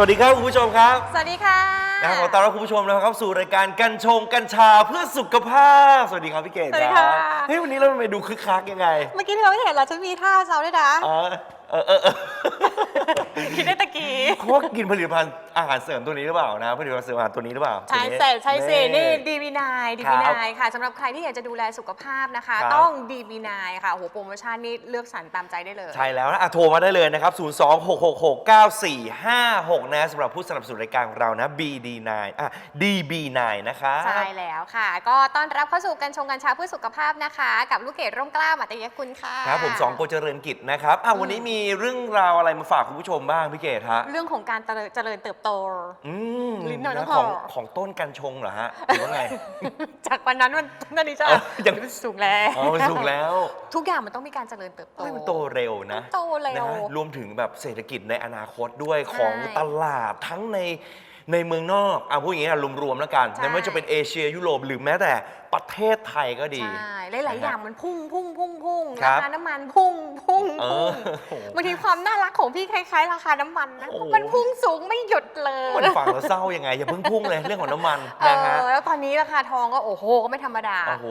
วัสดีครับคุณผู้ชมครับสวัสดีค่ะนะครับขอต้อนรับคุณผู้ชมนะครับเข้าสู่รายการกัญชงกัญชาเพื่อสุขภาพ สวัสดีครับพี่เกดสวัสดีครัค่ะบเฮ้ยวันนี้เราไปดูคึกคักยังไง เมื่อกี้ที่เราไม่เห็นเราจะมีท่าเซาด้วยนะอ๋อ เออเออเออคิดได้ตะกี้เขาว่ากินผลิตภัณฑ์อาหารเสริมตัวนี้หรือเปล่านะผลิตภัณฑ์เสริมอาหารตัวนี้หรือเปล่าใช่ตัวนี้ใช่ใช่สินี่นี่ดีบีนายดีครับีบนายค่ะสำหรับใครที่อยากจะดูแลสุขภาพนะคะ ครับ ต้องดีบีนายค่ะโอ้โหโปรโมชั่นนี้เลือกสรรตามใจได้เลย ใช่แล้วนะอะโทรมาได้เลยนะครับ 026669456 นะสำหรับผู้สนับสนุนรายการของเรานะ BD9 อะ DB9 นะคะ ใช่แล้วค่ะ ก็ต้อนรับเข้าสู่การชงกัญชาเพื่อสุขภาพนะคะ กับลูกเกดร่มเกล้ามาตยกุลค่ะ ครับผมสองโกเจริญกิจนะครับอะวันนี้มีเรื่องราวอะไรมาฝากคุณผู้ชมบ้างพี่เกดฮะเรื่องของการเจริญเจริญเติบโต อืมลิ้นหน่อยนะนะของพ่อของต้นกัญชงเหรอฮะหรือว่าไง จากวันนั้นวันนั่นนี่จ้ะอ๋อยัง สูงแล้ว อ๋อมันสูงแล้วทุกอย่างมันต้องมีการเจริญเติบโตให้มันโตเร็วนะโตเร็วนะฮะรวมถึงแบบเศรษฐกิจในอนาคตด้วยของใช่ตลาดทั้งในในเมืองนอกอะพูดอย่างนี้นะรวมๆแล้วกันใช่ ไม่ว่าจะเป็นเอเชียยุโรปหรือแม้แต่ ประเทศไทยก็ดี ใช่หลายนะฮะๆอย่างมันพุ่งพุ่งพุ่งพุ่งครัราบ คาน้ำมันพุ่งพุ่งเอพุ่องโอ้โห บางทีความน่ารักของพี่คล้ายๆ ราคาน้ำมันนะโอ้โห มันพุ่งสูงไม่หยุดเลย มันฟังแล้วเศร้ายังไง อย่าเพิ่งพุ่งเลยเรื่องของน้ำมันเอนะฮะอแล้วตอนนี้ราคาทองก็โอ้โหก็ไม่ธรรมดา โอ้โห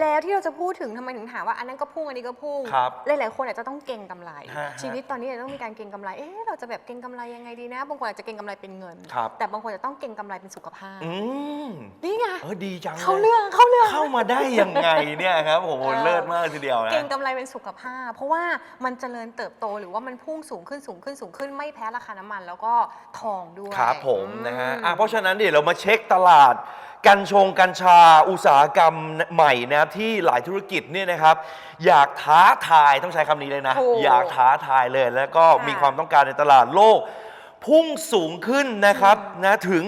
แล้วที่เราจะพูดถึงทำไมถึงถามว่าอันนั้นก็พุ่งอันนี้ก็พุ่งครับหลายๆคนอาจจะต้องเก็งกำไร ฮะชีวิตตอนนี้จะต้องมีการเก็งกำไรเอ๊ะเราจะแบบเก็งกำไรยังไงดีนะ บางคนอาจจะเก็งกำไรเป็นเงิน ครับ แต่บางคนจะต้องเก็งกำไรเป็นสุขภาพ อืมนี่ไงเออดีจังลยเข้าเรื่องเข้าเรื่องเข้ามาได้ยังไงเนี่ยครับโอ้โหเออเลิศมากทีเดียวนะ เก่งกำไรเป็นสุขภาพ เพราะว่ามันเจริญเติบโตหรือว่ามันพุ่งสูงขึ้นสูงขึ้นสูงขึ้นไม่แพ้ราคาน้ำมันแล้วก็ทองด้วยครับผมอืนะฮะอะเพราะฉะนั้นเดี๋ยวเรามาเช็คตลาดกัญชงกัญชาอุตสาหกรรมใหม่นะครับที่หลายธุรกิจเนี่ยนะครับ อยากท้าทายต้องใช้คำนี้เลยนะ ถูกอยากท้าทายเลยแล้วก็ค่ะมีความต้องการในตลาดโลก พุ่งสูงขึ้นนะครับนะถึง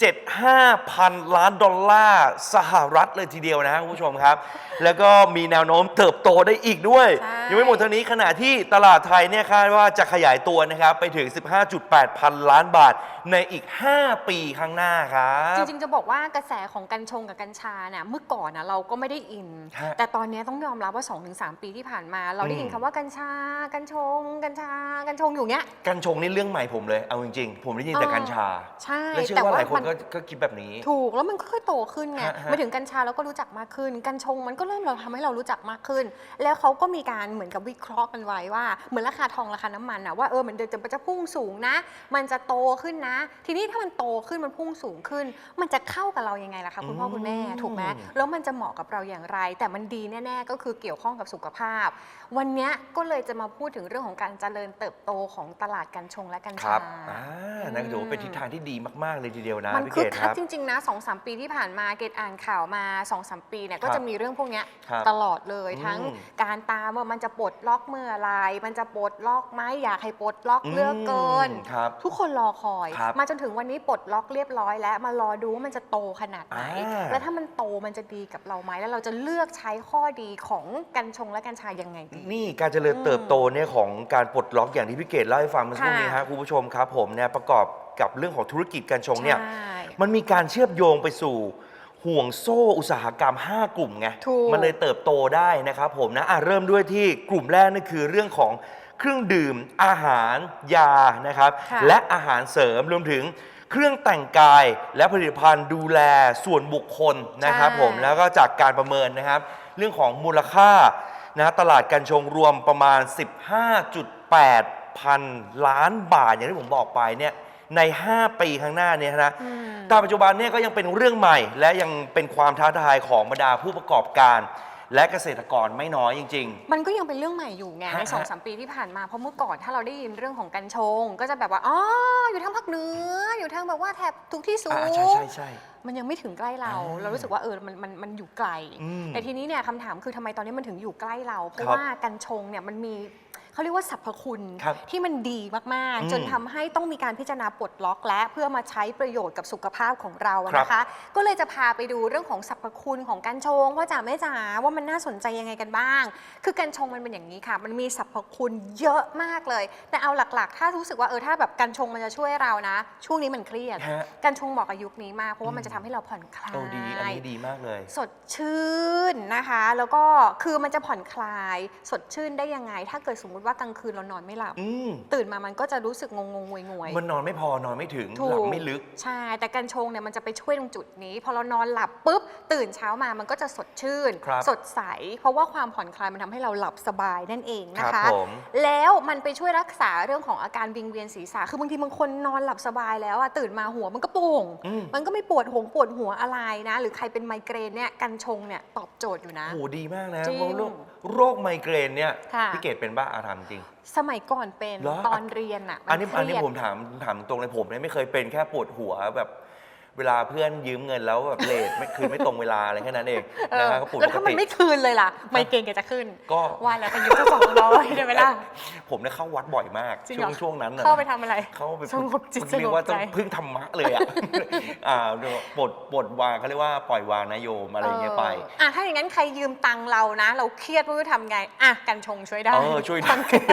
4.75 พันล้านดอลลาร์สหรัฐเลยทีเดียวนะคุณผู้ชมครับ แล้วก็มีแนวโน้มเติบโตได้อีกด้วย ใช่ ยังไม่หมดเท่านี้ขณะที่ตลาดไทยเนี่ยคาดว่าจะขยายตัวนะครับ ไปถึง 15.8 พันล้านบาทในอีก 5 ปีข้างหน้าครับ จริงๆ จะบอกว่ากระแสของกัญชงกับกัญชาเนี่ยเมื่อก่อนนะเราก็ไม่ได้อิน ฮะแต่ตอนนี้ต้องยอมรับว่า 2-3 ปีที่ผ่านมา เราได้ยินอืม คำว่ากัญชา กัญชง กัญชา กัญชงอยู่เนี้ย กัญชงนี่เรื่องใหม่ผมเลย เอาจริงๆ ผมได้ยินแต่เออ กัญชา ใช่ และเชื่อแต่ว่าหว่าลายคนมันก็ก็คิดแบบนี้ ถูกแล้วมันค่อยๆโตขึ้นไงฮะฮะมาถึงกัญชาเราก็รู้จักมากขึ้น กัญชงมันก็เริ่มเราทำให้เรารู้จักมากขึ้น แล้วเขาก็มีการเหมือนกับวิเคราะห์กันไว้ว่า เหมือนราคาทองราคาน้ำมันอะว่าเออมันเดี๋ยวจะจะพุ่งสูงนะ มันจะโตขึ้นนะ ทีนี้ถ้ามันโตขึ้นมันพุ่งสูงขึ้น มันจะเข้ากับเรายังไงล่ะคะคุณพ่อคุณแม่อืม ถูกไหมแล้วมันจะเหมาะกับเราอย่างไร แต่มันดีแน่ ๆ ก็คือเกี่ยวข้องกับสุขภาพวันเนี้ยก็เลยจะมาพูดถึงเรื่องของการเจริญเติบโตของตลาดกัญชงและกัญครัชาบอ่านั่นก็ถือว่าเป็นทิศทางที่ดีมาก ๆ เลยทีเดียวนะมันพี่คึเกกดคคักรับ จริง ๆ นะสองสามปีที่ผ่านมาเกดอ่านข่าวมาสองสามปีเนี่ยก็ครับจะมีเรื่องพวกเนี้ยครับตลอดเลยอืมทั้งการตามว่ามันจะปลดล็อกเมื่อไหรมันจะปลดล็อกไหมอยากให้ปลดล็อกเหลือกเกิน อืมครับทุกคนรอคอย ครับมาจนถึงวันนี้ปลดล็อกเรียบร้อยแล้วมารอดูว่ามันจะโตขนาดไหน อ่า แล้วถ้ามันโตมันจะดีกับเราไหมแล้วเราจะเลือกใช้ข้อดีของกัญชงและกัญชายังไงดีนี่การเจริญเติบโตเนี่ยของการปลดล็อกอย่างที่พี่เกดเล่าให้ฟังเมื่อสักครู่ค่ะนี้ฮะคุณผู้ชมครับผมเนี่ยประกอบกับเรื่องของธุรกิจกัญชงเนี่ยใช่มันมีการเชื่อมโยงไปสู่ห่วงโซ่อุตสาหกรรม 5 กลุ่มไงถูกมันเลยเติบโตได้นะครับผมนะอะเริ่มด้วยที่กลุ่มแรกนั่นคือเรื่องของเครื่องดื่ม อาหาร ยานะครับค่ะและอาหารเสริมรวมถึงเครื่องแต่งกายและผลิตภัณฑ์ดูแลส่วนบุคคลนะครับผมแล้วก็จากการประเมินนะครับ เรื่องของมูลค่า นะตลาดกัญชงรวมประมาณ 15.8 พันล้านบาท อย่างที่ผมบอกไปเนี่ยใน 5 ปีข้างหน้าเนี่ยนะอืมแต่ปัจจุบันเนี่ยก็ยังเป็นเรื่องใหม่ และยังเป็นความท้าทายของบรรดาผู้ประกอบการ และเกษตรกรไม่น้อยจริง มันก็ยังเป็นเรื่องใหม่อยู่ไงฮะในสองฮะสามปีที่ผ่านมาเพราะเมื่อก่อนถ้าเราได้ยินเรื่องของกัญชง ก็จะแบบว่าอ๋ออยู่ทางภาคเหนืออยู่ทางแบบว่าแถบทุกที่ๆสูอ่างใช่ใช่ใช่ มันยังไม่ถึงใกล้เรา อ่าเรารู้สึกว่าเออมันมันมันอยู่ไกล อืมแต่ทีนี้เนี่ยคำถามคือทำไมตอนนี้มันถึงอยู่ใกล้เรา เพราะครับว่ากัญชงเนี่ยมันมี เขาเรียกว่าสรรพคุณครับที่มันดีมาก อืมๆ จนทำให้ต้องมีการพิจารณาปลดล็อกและเพื่อมาใช้ประโยชน์กับสุขภาพของเราอะครับนะคะ ก็เลยจะพาไปดูเรื่องของสรรพคุณของกัญชงว่าจ๋าแม่จ๋าว่ามันน่าสนใจยังไงกันบ้าง คือกัญชงมันเป็นอย่างนี้ค่ะ มันมีสรรพคุณเยอะมากเลย แต่เอาหลักๆ ถ้ารู้สึกว่าเออถ้าแบบกัญชงมันจะช่วยเรานะ ช่วงนี้มันเครียดฮะ กัญชงเหมาะกับยุคนี้มากเพราะว่ามันจะทำให้เราผ่อนคลาย โอ้ดีอันนี้ดีมากเลย สดชื่นนะคะ แล้วก็คือมันจะผ่อนคลาย สดชื่นได้ยังไง ถ้าเกิดสมมุติว่าว่ากลางคืนเรานอนไม่หลับ อืมตื่นมามันก็จะรู้สึกงงงงวยงวยมันนอนไม่พอนอนไม่ถึงถูหลักบไม่ลึก ใช่ แต่กัญชงเนี่ยมันจะไปช่วยตรงจุดนี้ พอเรานอนหลับปุ๊บ ตื่นเช้ามามันก็จะสดชื่น ครับสดใส เพราะว่าความผ่อนคลายมันทำให้เราหลับสบายนั่นเองนะครัคะ บผมแล้วมันไปช่วยรักษาเรื่องของอาการวิงเวียนศีรษะ คือบางทีบางคนนอนหลับสบายแล้วอะตื่นมาหัวมันก็โป่ง อืม มันก็ไม่ปวดหงปวดหัวอะไรนะ หรือใครเป็นไมเกรนเนี่ยกัญชงเนี่ยตอบโจทย์อยู่นะโหดีมากนะจริง เพราะโรคโรคไมเกรนเนี่ยค่ะ พี่เกดเป็นบ้าอาถามจริง สมัยก่อนเป็นเหรอ ตอนเรียนอะอันนี้เคอันรีนี้ยดผมถามถามตรงเลยผมเนี่ยไม่เคยเป็นแค่ปวดหัวแบบ เวลาเพื่อนยืมเงินแล้วแบบเลทไม่คืนไม่ตรงเวลาอะไรแค่นั้นเองเอนะอฮะก็ปวดแล้วปกถ้ามันติ ไม่คืนเลยล่ะ ไมเกรนแกจะขึ้นก็ ว่าแล้วกันอยู่ก็สองร้อยได้ไหมล่ะ ผมเนี่ยเข้าวัดบ่อยมาก จริงช่เหรวอ งช่วงนั้นน่ะเข้าไปทำอะไร เข้าไปสงบจิตเรียกว่าสงบใจต้องพึ่งธรรมะเลยอะอ่าปลดปลดวางเขาเรียกว่าปล่อยวางนโยมอะไรอย่างเงี้ยไปเอออะถ้าอย่างนั้นใครยืมตังค์เรานะ เราเครียดไม่รู้จะทำไง อะกันชงช่วยได้ เออช่วยได้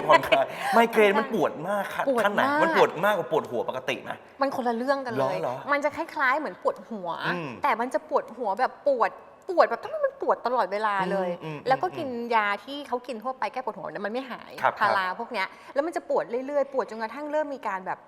ผ่อนคลายไมเกรนมันปวดมากค่ะปวดขั้นไหนมาก มันปวดมากกว่าปวดหัวปกตินะ มันคนละเรื่องกันเลย เหรอมันจะคล้ายๆเหมือนปวดหัว อืมแต่มันจะปวดหัวแบบปวดปวดแบบทำไมมันปวดตลอดเวลาเลย อืมอืมแล้วก็อืมกินยาที่เขากินทั่วไปแก้ปวดหัวเนี่ยมันไม่หายครับพาราพวกเนี้ยแล้วมันจะปวดเรื่อยๆ ปวดจนกระทั่งเริ่มมีการแบบ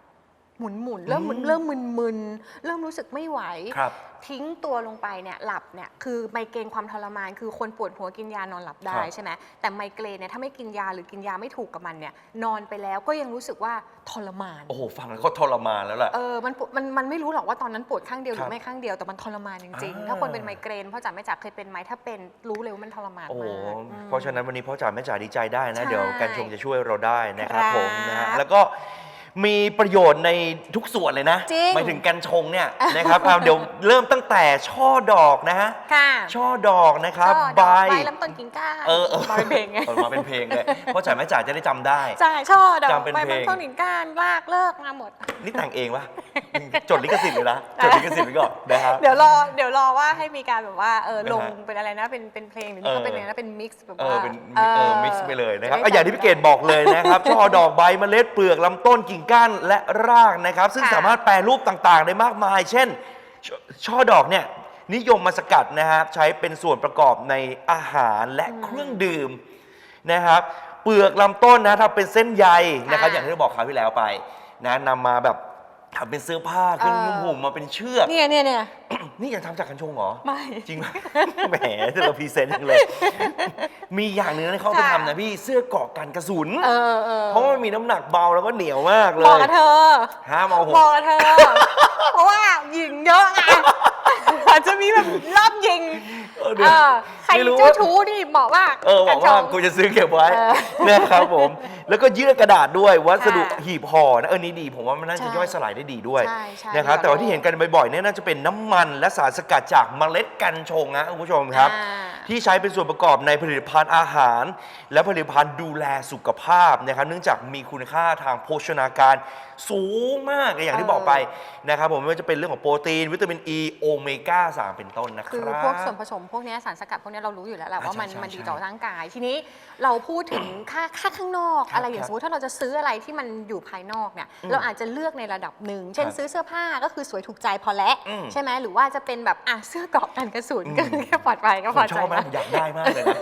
หมุนหมุนๆเริ่มหมุนอืมเริ่มมึนๆเริ่มรู้สึกไม่ไหวครับทิ้งตัวลงไปเนี่ยหลับเนี่ยคือไมเกรนความทรมานคือคนปวดหัวกินยานอนหลับได้ครับใช่ไหมแต่ไมเกรนเนี่ยถ้าไม่กินยาหรือกินยาไม่ถูกกับมันเนี่ยนอนไปแล้วก็ยังรู้สึกว่าทรมานโอ้โหฟังแล้วก็ทรมานแล้วแหละเออมันปวดมันมันไม่รู้หรอกว่าตอนนั้นปวดข้างเดียวหรืครัอบไม่ข้างเดียวแต่มันทรมานจริงอ่าๆถ้าคนเป็นไมเกรนพ่อจ๋าแม่จ๋าเคยเป็นไหมถ้าเป็นรู้เลยว่ามันทรมานโอ้โหมากอืมเพราะฉะนั้นวันนี้พ่อจ๋าแม่จ๋าดีใจได้นะใช่เดี๋ยวกันชงจะช่วยเราได้นะครับครับผมนะฮะแล้วก็ มีประโยชน์ในทุกส่วนเลยนะจริงหมายถึงกันชงเนี่ยนะครับเอาเดี๋ยวเริ่มตั้งแต่ช่อดอกนะฮะค่ะช่อดอกนะครับก็ใบดอกใบลำต้นกิ่งก้านเออเออมาเป็นเพลงไง ออกมาเป็นเพลงเลยพ่อจ๋าแม่จ๋าจะได้จำได้ ใช่ช่อดอกจำเป็นใบเพลงลำต้นกิ่งก้านลากเลิกมาหมด นี่แต่งเองปะจดลิขสิทธิ์เลยนะจดลิขสิทธิ์ไว้ก่อนนะครับ เดี๋ยวรอเดี๋ยวรอว่าให้มีการแบบว่าเออนะฮะลงเป็นอะไรนะเป็นเป็นเพลงหรือนี่เออเขาเป็นอะไรนะเป็นมิกซ์แบบเอว่าอเป็นเออมิกซ์ไปเลยนะครับจอะอย่างที่พี่เกดบอกเลยนะครับ ช่อดอกใบเมล็ดเปลือกลำต้นกิ่งก้านและรากนะครับ ซึ่งค่ะ สามารถแปรรูปต่างๆ ได้มากมาย เช่นชช่อดอกเนี่ยนิยมมาสกัดนะครับใช้เป็นส่วนประกอบในอาหารและเครื่องดื่มนะครับ เปลือกลำต้นนะทำเป็นเส้นใยนะครับ ค่ะ อย่างที่เราบอกคราวที่แล้วไปนะนำมาแบบ ทำเป็นเสื้อผ้าเครื่องนุ่งห่มมาเป็นเชือก เนี่ยเนี่ยเนี่ยนี่ยังทำจากกัญชงเหรอ ไม่ จริงไหม แหมเราพรีเซนต์จังเลย มีอย่างหนึงที่เขาไปค่ะทำนะพี่เสื้อเกราะกันกระสุน เออเออเพราะว่ามันมีน้ำหนักเบาแล้วก็เหนียวมากเลบอกยกับเธอห้ามเอาหบอกกกับเธอ เพราะว่าหญิงเยอะไงอาจจะมีแบบรอบยิง เออเอเดี๋ยวอใครไม่รู้เจ้าชู้นี่บอกว่าเออบอกว่ากัญชงกูจะซื้อเก็บไว้เออ นะครับผม แล้วก็ยืดกระดาษด้วยวัสดุค่ะหีบห่อนะเออนี่ดี ผมว่ามันน่าจะใช่ย่อยสลายได้ดีด้วยใช่ใช่นะครับเดี๋ยวแต่ว่าที่เห็นกันบ่อยๆเนี่ยน่าจะเป็นน้ำมันและสารสกัดจากเมล็ดกัญชงนะคุณผู้ชมครับ อ่า ที่ใช้เป็นส่วนประกอบในผลิตภัณฑ์อาหาร และผลิตภัณฑ์ดูแลสุขภาพนะครับ เนื่องจากมีคุณค่าทางโภชนาการสูงมากอย่างที่บอกไปนะครับผมไม่ว่าจะเป็นเรื่องของโปรตีน วิตามินอ e, ีโอเมก้า3เป็นต้นนะคคือรับพวกส่วนผสมพวกเนี้ยสารสกัดพวกเนี้ยเรารู้อยู่แล้วแหละอ่าว่ามันใช่ใช่มันดีใช่ต่อร่างกายทีนี้ เราพูดถึงค่าค่าข้างนอก ครับอะไรอย่าครังบสมมติถ้าเราจะซื้ออะไรที่มันอยู่ภายนอกเนี่ยอืมเราอาจจะเลือกในระดับหนึ่ง เช่นครับซื้อเสื้อผ้าก็คือสวยถูกใจพอแล้วอืม ใช่ไหมหรือว่าจะเป็นแบบอะเสื้อเกราะกันกระสุนอืมก็คือแค่ปลอดภัยก็ผพอมชใจอบมากนะอยากได้มากเลยนะ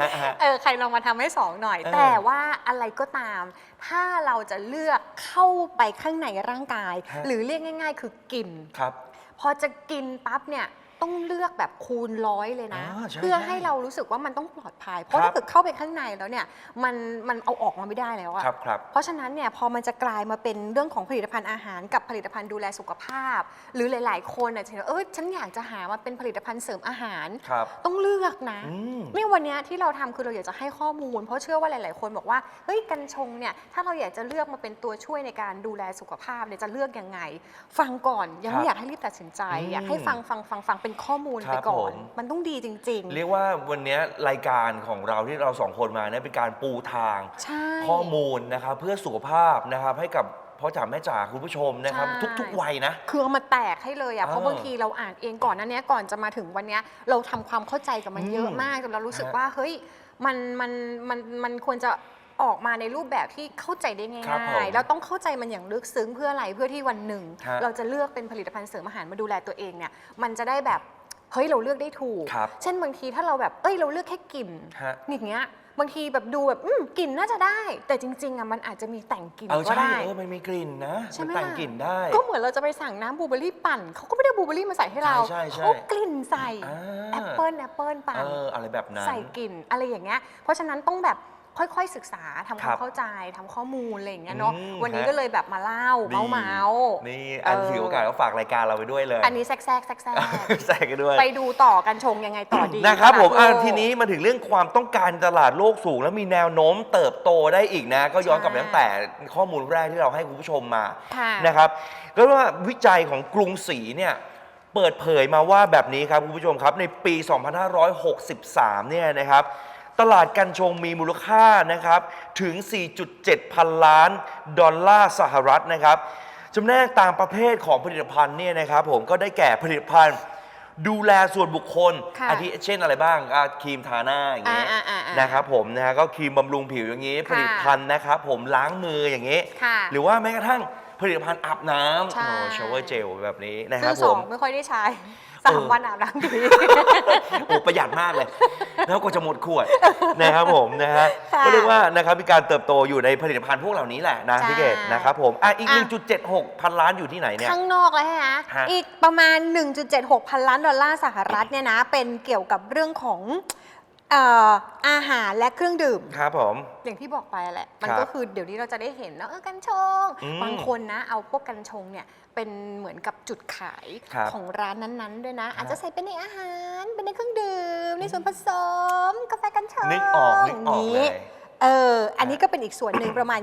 ฮะฮะ เออใครลองมาทำให้สองหน่อย เออแต่ว่าอะไรก็ตาม ถ้าเราจะเลือกเข้าไปข้างในร่างกาย ฮะ หรือเรียกง่าย ๆ คือกินครับ พอจะกินปั๊บเนี่ย ต้องเลือกแบบคูณร้อยเลยนะ อ่าใช่เพื่อใช่ให้เรารู้สึกว่ามันต้องปลอดภัย เพราะครับ ถ้าเกิดเข้าไปข้างในแล้วเนี่ยมันมันเอาออกมาไม่ได้แล้วอะครับครับ เพราะฉะนั้นเนี่ยพอมันจะกลายมาเป็นเรื่องของผลิตภัณฑ์อาหารกับผลิตภัณฑ์ดูแลสุขภาพ หรือหลาย ๆ คนอาจจะเห็นว่าเออฉันอยากจะหามาเป็นผลิตภัณฑ์เสริมอาหาร ครับ ต้องเลือกนะ อืมนี่วันเนี้ยที่เราทำคือเราอยากจะให้ข้อมูล เพราะเชื่อว่าหลาย ๆ คนบอกว่าเฮ้ยกัญชงเนี่ยถ้าเราอยากจะเลือกมาเป็นตัวช่วยในการดูแลสุขภาพเนี่ยจะเลือกยังไง ฟังก่อนยังครับไม่อยากให้รีบตัดสินใจอืมอยากให้ฟังฟังฟังฟังเป็นข้อมูลครัไปบก่อนผมมันต้องดีจริงเรียกว่าวันนี้รายการของเราที่เราสองคนมาเนี่ยเป็นการปูทางๆใช่ข้อมูลนะครับเพื่อสุขภาพนะครับให้กับพ่อจ๋าแม่จ๋าคุณผู้ชมนะครับใช่ทุกๆวัยนะ คือเอามาแตกให้เลยอะเออเพราะบางทีเราอ่านเองก่อนหนั้นเนี้ยก่อนจะมาถึงวันเนี้ยเราทำความเข้าใจกับมันเยอะอืมมากจนเรารู้สึกฮะว่าเฮ้ยมันมันมันมันควรจะ ออกมาในรูปแบบที่เข้าใจได้ครับผง่ายมๆแล้วต้องเข้าใจมันอย่างลึกซึ้งเพื่ออะไรเพื่อที่วันหนึ่ง ฮะเราจะเลือกเป็นผลิตภัณฑ์เสริมอาหารมาดูแลตัวเองเนี่ยมันจะได้แบบเฮ้ยเราเลือกได้ถูก ครับเช่นบางทีถ้าเราแบบเอ้ยเราเลือกแค่กลิ่นฮะอย่างเงี้ยบางทีแบบดูแบบอืมกลิ่นน่าจะได้ แต่จริงๆอะมันอาจจะมีแต่งกลิ่นเออก็ใช่ได้ เออมันมีกลิ่นนะใช่มันไหมแต่งล่ะกลิ่นได้ ก็เหมือนเราจะไปสั่งน้ำบลูเบอร์รี่ปั่นเขาก็ไม่ได้บลูเบอร์รี่มาใส่ให้เราใช่ใช่ใช่ เขากลิ่นใส่อ่าแอปเปิลแอปเปิลปั่น เอออะไรแบบนั้น ใส่กลิ่นอะไรอย่างเงี้ย เพราะฉะนั้นต้องแบบ ค่อยๆศึกษาทำคครัวามบเข้าใจทำข้อมูลอะไรอย่างเงี้ยเนาะอืมวันนี้ฮะ ก็เลยแบบมาเล่าดีเมาส์เมาส์นี่อันเออถือโอกาสก็ฝากรายการเราไปด้วยเลยอันนี้แทรกแทรกแทรกแทรกใส่กันด้วย ไปดูต่อกันชงยังไงต่อดีนะครับผมอะโลก ทีนี้มาถึงเรื่องความต้องการตลาดโลกสูง แล้วมีแนวโน้มเติบโตได้อีกนะ ก็ย้อนกลับไปใช่ ตั้งแต่ข้อมูลแรกที่เราให้คุณผู้ชมมา ค่ะ นะครับก็ว่าวิจัยของกรุงศรีเนี่ยเปิดเผยมาว่าแบบนี้ครับคุณผู้ชมครับในปี 2563 เนี่ยนะครับ ตลาดกัญชงมีมูลค่านะครับถึง 4.7 พันล้าน ดอลลาร์สหรัฐนะครับจำแนกตามประเภทของผลิตภัณฑ์เนี่ยนะครับผมก็ได้แก่ผลิตภัณฑ์ ดูแลส่วนบุคคลค่ะอาทิเช่นอะไรบ้างอะครีมทาหน้าอย่างเงี้ยอ่าอ่าอ่านนะครับผมนะฮะก็ครีมบำรุงผิวอย่างงี้ค่ะผลิตภัณฑ์นะครับผมล้างมืออย่างงี้ ค่ะ หรือว่าแม้กระทั่ง ผลิตภัณฑ์อาบน้ำใช่ โอ้ชาวเวอร์เจลแบบนี้นะคซึ่รังบสผองม ไม่ค่อยได้ใช้เอสามอวันอาบน้ำทีโอ้ประหยัดมากเลย แล้วก็จะหมดขวดนะครับผมนะฮะค่ะก็เรียกว่านะครับมีการเติบโตอยู่ในผลิตภัณฑ์พวกเหล่านี้แหละนะใช่พี่เกดนะครับผมอะอีก อะ 1.76 พันล้านอยู่ที่ไหนเนี่ย ข้างนอกแล้วฮะ ฮะอีกประมาณ 1.76 พันล้านดอลลาร์สหรัฐเนี่ยนะ เป็นเกี่ยวกับเรื่องของ เอ่ออาหารและเครื่องดื่ม ครับผม อย่างที่บอกไปแหละ มันครับก็คือเดี๋ยวนี้เราจะได้เห็นนะเออกัญชง อืมบางคนนะ เอาพวกกัญชงเนี่ยเป็นเหมือนกับจุดขายครับของร้านนั้นๆด้วยนะฮะอาจจะใส่เป็นในอาหาร เป็นในเครื่องดื่ม ในส่วนผสม กาแฟกัญชงนึกออกนึกออกเลย เออ อันนี้ก็เป็นอีกส่วนหนึ่งประมาณ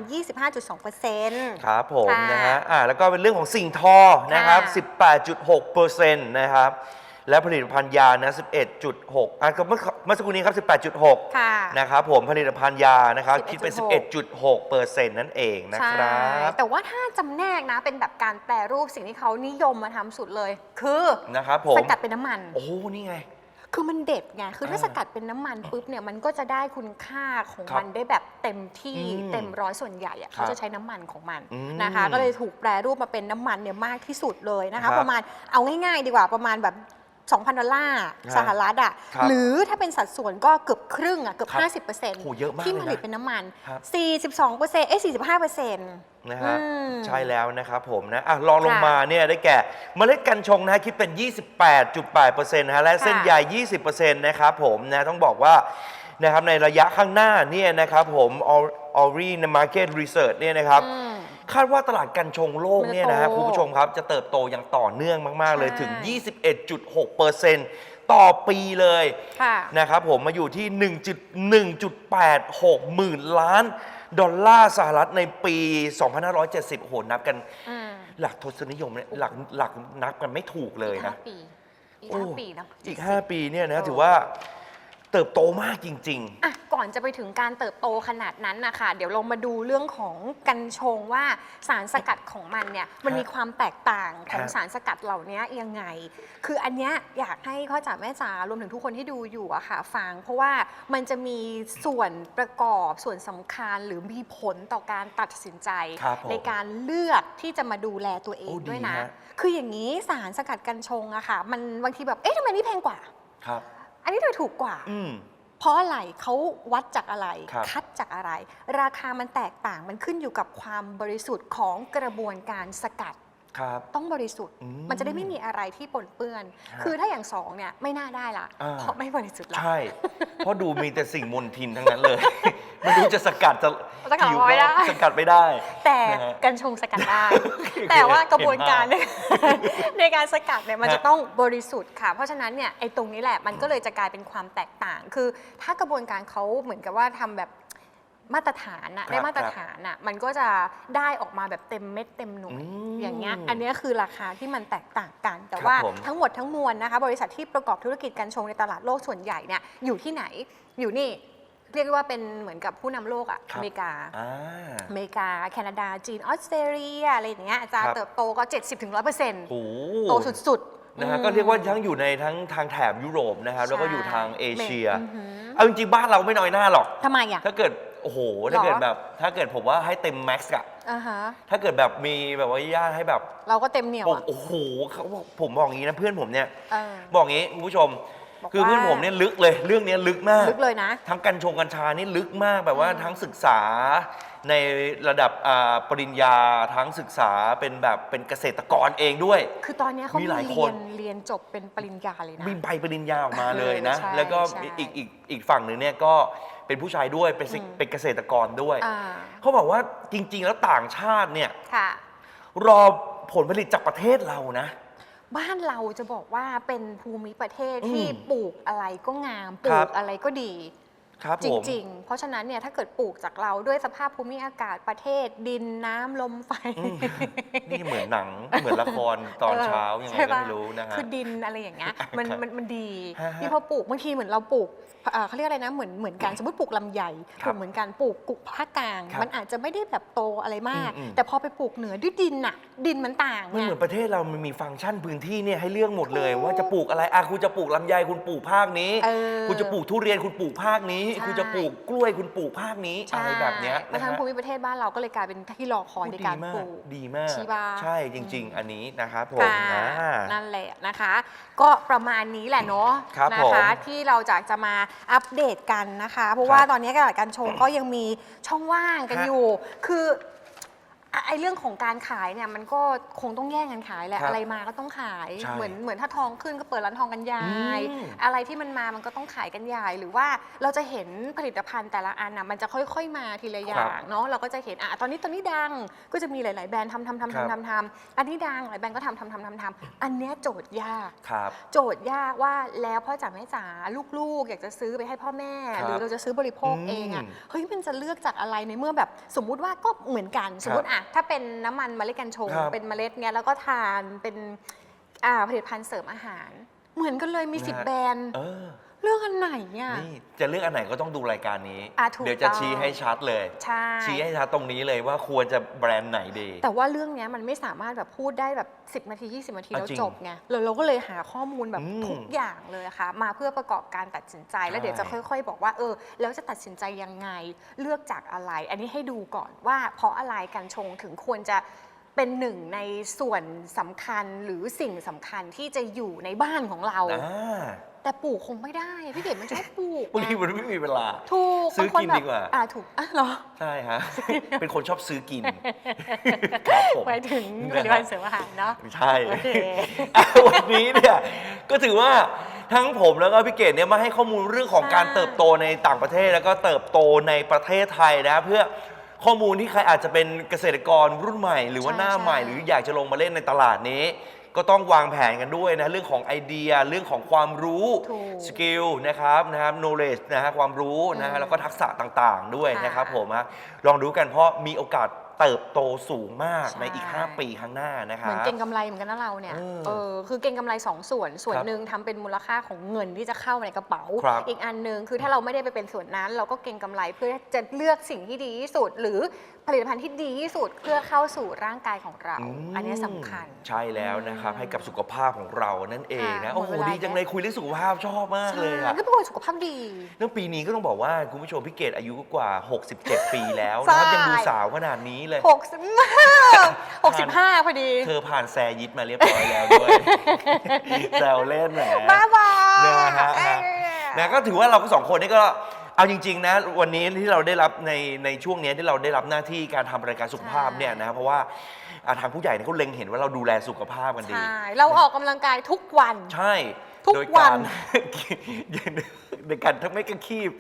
25.2%ครับผมค่ะนะฮะอ่าแล้วก็เป็นเรื่องของสิ่งทอนะครับ ค่ะ18.6%นะครับ และผลิตภัณฑ์ยานะ 11.6อะก็เมื่อเมื่อสักครู่นี้ครับ 18.6 ค่ะนะครับผมผลิตภัณฑ์ยานะครับคิดเป็น 11.6 11.6เปอร์เซ็นต์นั่นเองนะครัใช่บแต่ว่าถ้าจำแนกนะเป็นแบบการแปรรูปสิ่งที่เขานิยมมาทำสุดเลย คือนะครับผมสกัดเป็นน้ำมัน โอ้โหนี่ไงคือมันเด็ดไง คือถ้าอ่าสกัดเป็นน้ำมันปุ๊บเนี่ยมันก็จะได้คุณค่าของครับมันได้แบบเต็มที่อืมเต็มร้อยส่วนใหญ่อะครับเขาจะใช้น้ำมันของมันอืมนะคะ ก็เลยถูกแปรรูปมาเป็นน้ำมันเนี่ยมากที่สุดเลยนะครัคะบประมาณเอาง่ายๆ ดีกว่าประมาณแบบ 2,000 ดอลลาร์ฮะสหรัฐอะครับหรือถ้าเป็นสัดส่วนก็เกือบครึ่งอะเกือบครับ50%โหเยอะมากที่เลยผนะลิตเป็นน้ำมัน ครับ 42%เอ้ย45%นะฮะอืมใช่แล้วนะครับผมนะอะลองลงค่ะมาเนี่ยได้แก่เมล็ดกัญชงนะฮะคิดเป็น 28.8%นะฮะและเส้นค่ะใย20%นะครับผมนะต้องบอกว่านะครับในระยะข้างหน้าเนี่ยนะครับผมออรีใน Market Research เนี่ยนะครับอืม คาดว่าตลาดกัญชงโลกเนี่ยนะฮะมันจะโตคุณผู้ชมครับ จะเติบโตอย่างต่อเนื่องมาก ๆ เลยใช่ถึง 21.6%ต่อปีเลยค่ะนะครับผมมาอยู่ที่ 1.1.86 หมื่นล้าน ดอลลาร์สหรัฐในปี 2570โหนับกันอืมหลักทศนิยมเนี่ยหลักหลักนับกันไม่ถูกเลยอีกนะห้าปีอีกโอ้ห้าปีเนาะอีก 5 ปีเนี่ยนะเออถือว่า เติบโตมากจริง อะก่อนจะไปถึงการเติบโตขนาดนั้นนะคะเดี๋ยวเรามาดูเรื่องของกัญชงว่าสารสกัดของมันเนี่ยมันมีความแตกต่างของฮะสารสกัดเหล่านี้ยังไง คืออันเนี้ยอยากให้พ่อจ๋าแม่จ๋ารวมถึงทุกคนที่ดูอยู่อะค่ะฟัง เพราะว่ามันจะมีส่วนประกอบส่วนสำคัญหรือมีผลต่อการตัดสินใจ ครับผมในการเลือกที่จะมาดูแลตัวเองโอ้ดีด้วยนะ ฮะ คืออย่างนี้สารสกัดกัญชงอะค่ะมันบางทีแบบเอ๊ะทำไมนี่แพงกว่า ๆ ครับอั นนี้เธอถูกกว่า อืม เพราะอะไรเขาวัดจากอะไร ครับ คัดจากอะไร ราคามันแตกต่างมันขึ้นอยู่กับความบริสุทธิ์ของกระบวนการสกัดครับ ต้องบริสุทธิ์ อืมมันจะได้ไม่มีอะไรที่ปนเปื้อน ฮะคือถ้าอย่างสองเนี่ยไม่น่าได้ละอ่า เพราะไม่บริสุทธิ์ละ ใช่ เพราะดูมีแต่สิ่งมนทินทั้งนั้นเลย ไม่รู้จะสกัดจะสกัดกี่ไม่ได้รอบสกัดไม่ได้ แต่นะฮะกัญชงสกัดได้ แต่ว่ากระบวนการเห็ในนภาพในการสกัดเนี่ยมันฮะจะต้องบริสุทธิ์ค่ะ เพราะฉะนั้นเนี่ยไอ้ตรงนี้แหละมันก็เลยจะกลายเป็นความแตกต่าง คือ ถ้ากระบวนการเขาเหมือนกับว่าทำแบบมาตรฐานอะครับได้มาตรฐานอะมันก็จะได้ออกมาแบบเต็มเม็ดเต็มหน่วยอืมอย่างเงี้ยอันเนี้ยคือราคาที่มันแตกต่างกัน แต่ครับว่าผม ทั้งหมดทั้งมวลนะคะ บริษัทที่ประกอบธุรกิจการชงในตลาดโลกส่วนใหญ่เนี่ยอยู่ที่ไหนอยู่นี่ เรียกได้ว่าเป็นเหมือนกับผู้นำโลกอะครับอเมริกาอ่าอเมริกา แคนาดา จีน ออสเตรเลียอะไรอย่างเงี้ยจะครับเติบโตก็ 70-100%โอ้โตสุดๆนะฮะอืมก็เรียกว่าทั้งอยู่ในทั้งทางแถบยุโรปนะครับแล้วก็อยู่ทางเอเชียอือหือเอาจริงๆบ้านเราไม่น้อยหน้าหรอกทำไมอะถ้าเกิดโอ้โห ถ้าเกิดหรอแบบ ถ้าเกิดผมว่าให้เต็มแม็กซ์อะอ่าฮะถ้าเกิดแบบมีแบบว่าญาติให้แบบ เราก็เต็มเหนียวบอกอะโอ้โหเขาบอกผมบอกอย่างนี้นะเพื่อนผมเนี่ยเออบอกอย่างนี้คุณผู้ชม บอกคือเพื่อนว่าผมเนี่ยลึกเลย เรื่องเนี้ยลึกมาก ลึกเลยนะ ทั้งกัญชงกัญชานี่ลึกมากแบบว่าอืมทั้งศึกษาในระดับอ่าปริญญาทั้งศึกษาเป็นแบบเป็นเกษตรกรเองด้วย คือตอนเนี้ยเขามีมีหลายเรีคนยนเรียนจบเป็นปริญญาเลยนะ มีใบปริญญาออกมาเลยนะ ใช่แล้วก็ใช่อีกอีกอีกฝั่งหนึ่งเนี่ยก็เป็นผู้ชายด้วยเป็นสิอืม เป็นเกษตรกรด้วย อ่าเขาบอกว่าจริง ๆ แล้วต่างชาติเนี่ยค่ะ รอผลผลิตจากประเทศเรานะ บ้านเราจะบอกว่าเป็นภูมิประเทศอืมที่ปลูกอะไรก็งามปครัลูบกอะไรก็ดี ครับจผมริง ๆ เพราะฉะนั้นเนี่ยถ้าเกิดปลูกจากเราด้วยสภาพภูมิอากาศประเทศ ดินน้ำลมไฟ อืมนี่เหมือนหนัง เหมือนละครตอนเช้ายังไงใช่ก็ปะ ไม่รู้นะฮะ คือดินอะไรอย่างเงี้ยมันครับมันมันดีฮะฮะที่พอปลูกบางทีเหมือนเราปลูกเอ่อเขาเรียกอะไรนะเหมือนเหมือนกันสมมติปลูกลำไยคปรับลูกเหมือนกันปลูกกุภาคกลาง ครับมันอาจจะไม่ได้แบบโตอะไรมาก อืมอืม แต่พอไปปลูกเหนือด้วยดินน่ะ ดินมันต่างมันไง เหมือนประเทศเรามันมีฟังก์ชันพื้นที่เนี่ยให้เลือกหมดเลยถูกว่าจะปลูกอะไรอะคุณจะปลูกลำไยคุณปลูกภาคนี้ เออ คุณจะปลูกทุเรียนคุณปลูกภาคนี้ใช่ คุณจะปลูกกล้วยคุณปลูกภาคนี้ใช่อะไรแบบเนี้ยเพราะนะฉะนั้นฮะภูมิประเทศบ้านเราก็เลยกลายเป็นที่รอคอยในการดีมาปกลูก ดีมากใช่ปะใช่จริง ๆ อันนี้นะครับผมค่ะอ่า นั่นแหละนะคะ ก็ประมาณนี้แหละเนาะครับนะผมคะที่เราจะจะมาอัปเดตกันนะคะ เพราะว่าตอนนี้กระดาษการชงก็ยังมีช่องว่างกันฮะอยู่ คือ อะไอ้เรื่องของการขายเนี่ยมันก็คงต้องแย่งกันขายแหละครับอะไรมาก็ต้องขายใช่เหมือนเหมือนถ้าทองขึ้นก็เปิดร้านทองกันใหญ่อืมอะไรที่มันมามันก็ต้องขายกันใหญ่หรือว่าเราจะเห็นผลิตภัณฑ์แต่ละอันน่ะมันจะค่อย ๆ มาทีละอย่างเนาะเราก็จะเห็นอะตอนนี้ตอนนี้ดังก็จะมีหลาย ๆ แบรนด์ทำทำทำครับ ทำทำทำอันนี้ดังหลายแบรนด์ก็ทำทำทำทำทำอันเนี้ยโจทย์ยาก ครับ โจทย์ยากว่าแล้วพ่อจ๋าแม่จ๋าลูกๆ อยากจะซื้อไปให้พ่อแม่ ครับหรือเราจะซื้อ บริโภคอืมเองอะเฮ้ยมันจะเลือกจากอะไรในเมื่อแบบสมมุติว่าก็เหมือนกัน สมมติอะถ้าเป็นน้ำมันเมล็ดกัญชง ครับ เป็นเมล็ดเนี้ยแล้วก็ทานเป็นอ่าผลิตภัณฑ์เสริมอาหาร เหมือนกันเลยมีสิบนะฮะแบรนด์ เออ เรื่องอันไหนเนี่ยนี่จะเลือกอันไหนก็ต้องดูรายการนี้ อะถูกเดี๋ยวจะต้อง ชี้ให้ชัดเลย ใช่ ชี้ให้ชัดตรงนี้เลยว่าควรจะแบรนด์ไหนดี แต่ว่าเรื่องเนี้ยมันไม่สามารถแบบพูดได้แบบ 10 นาที 20 นาทีอะแล้วจริงจบไงเราเราก็เลยหาข้อมูลแบบอืมทุกอย่างเลยอะค่ะ มาเพื่อประกอบการตัดสินใจ แล้วใช่ เดี๋ยวจะค่อย ๆ บอกว่าเออ แล้วจะตัดสินใจยังไง เลือกจากอะไร อันนี้ให้ดูก่อนว่า เพราะอะไรการชงถึงควรจะเป็นหนึ่งในส่วนสำคัญหรือสิ่งสำคัญที่จะอยู่ในบ้านของเรา อ่า แต่ปลูกคงไม่ได้พี่เก๋มันชอบปลูกบางทีไงมันไม่มีเวลา ถูกซื้อบงคนกินแบบดีกว่า อ่าถูกอะเหรอ ใช่ฮะ เป็นคนชอบซื้อกิน ครับผมหมายถึงผลิตภัณฑ์เสริมอาหารเนาะใช่โอเคอะวันนี้เนี่ยก็ถือว่าทั้งผมแล้วก็พี่เกดเนี่ยมาให้ข้อมูลเรื่องของใช่การเติบโตในต่างประเทศ แล้วก็เติบโตในประเทศไทยนะเพื่อข้อมูลที่ใครอาจจะเป็นเกษตรกรรุ่นใหม่ หรือว่าใช่หน้าใหม่ใช่หรืออยากจะลงมาเล่นในตลาดนี้ ก็ต้องวางแผนกันด้วยนะเรื่องของไอเดียเรื่องของความรู้ถูกสกิลนะครับนะครับ knowledge นะฮะความรู้นะอืฮะมแล้วก็ทักษะต่างๆด้วยค่ะนะครับผมฮะลองดูกันเพราะมีโอกาสเติบโตสูงมากใช่ ในอีก 5 ปีข้างหน้านะคเหรัมือนบ เก่งกำไรเหมือนกันนะเราเนี่ย เออเออ คือเก่งกำไรสองส่วน ส่วนครับหนึ่งทำเป็นมูลค่าของเงินที่จะเข้าในกระเป๋า ครับอีกอันหนึ่งคือถ้าเราไม่ได้ไปเป็นส่วนนั้น เราก็เก่งกำไรเพื่อจะเลือกสิ่งที่ดีที่สุด หรือผลิตภัณฑ์ที่ดีที่สุดเพื่อเข้าสู่ร่างกายของเรามอันนี้สำคัญ ใช่แล้วนะครับอืมให้กับสุขภาพของเรานั่นเองนะค่ะโอ้โหหมดเวลา ดีจังเลยคุยเรื่องสุขภาพชอบมากเลยอะใช่ก็เป็นคนสุขภาพดี เรื่องปีนี้ก็ต้องบอกว่าคุณผู้ชมพี่เกดอายุกว่า 67 ปีแล้วนะครับใช่ ยังดูสาวขนาดนี้เลย หกสิบหกสิบห้าพอดี เธอผ่านแซยิดมาเรียบร้อยแล้วด้วย แซวเล่นแหม บ้าบอนะฮะ เอ้ย นะก็ถือว่าเราก็สองคนนี่ก็ เอาจริง ๆ นะ วันนี้ที่เราได้รับในในช่วงเนี้ยที่เราได้รับหน้าที่การทำรายการสุขภาพใช่เนี่ยนะเพราะว่าอ่าทางผู้ใหญ่เนี่ยเขาเล็งเห็นว่าเราดูแลสุขภาพกันดี ใช่ เราออกกำลังกายทุกวัน ใช่ ทุกโดยวัการนในการทั้งไม่กระคีบ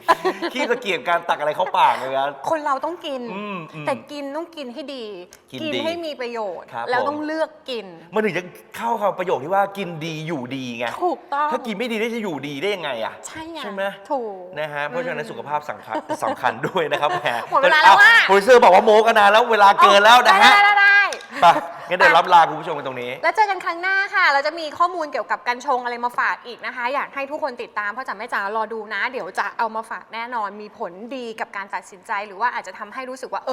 คีบตะเกียบการตักอะไรเข้าปากเลยนะ คนเราต้องกิน อืมอืมแต่กินต้องกินให้ดีกินดีให้มีประโยชน์ ครับแล้วผม ต้องเลือกกิน มันถึงจะเข้าคำประโยคที่ว่ากินดีอยู่ดีไง ถูกต้องถ้ากินไม่ดีได้จะอยู่ดีได้ยังไงอะ ใช่ไงใช่ไหม ถูก นะฮะ เพราะฉะนั้นอืมสุขภาพสำคัญสำคัญด้วยนะครับแหมหมดเวลาแล้วอะโปรดิวเซอร์บอกว่าโมกันนานแล้วเวลาเกินแล้วนะฮะ ได้ได้ได้ไป งั้นเดี๋ยวรับลาคุณผู้ชมกันตรงนี้ แล้วเจอกันครั้งหน้าค่ะ เราจะมีข้อมูลเกี่ยวกับการชงอะไรมาฝากอีกนะคะ อยากให้ทุกคนติดตามเพราะจ๋าแม่จ๋ารอดูนะ เดี๋ยวจะเอามาฝากแน่นอน มีผลดีกับการตัดสินใจ หรือว่าอาจจะทำให้รู้สึกว่า เอ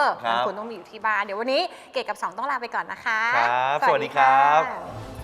อครับมันควรต้องมีอยู่ที่บ้าน เดี๋ยววันนี้เกดกับสองต้องลาไปก่อนนะคะครับสวัสดีครับะ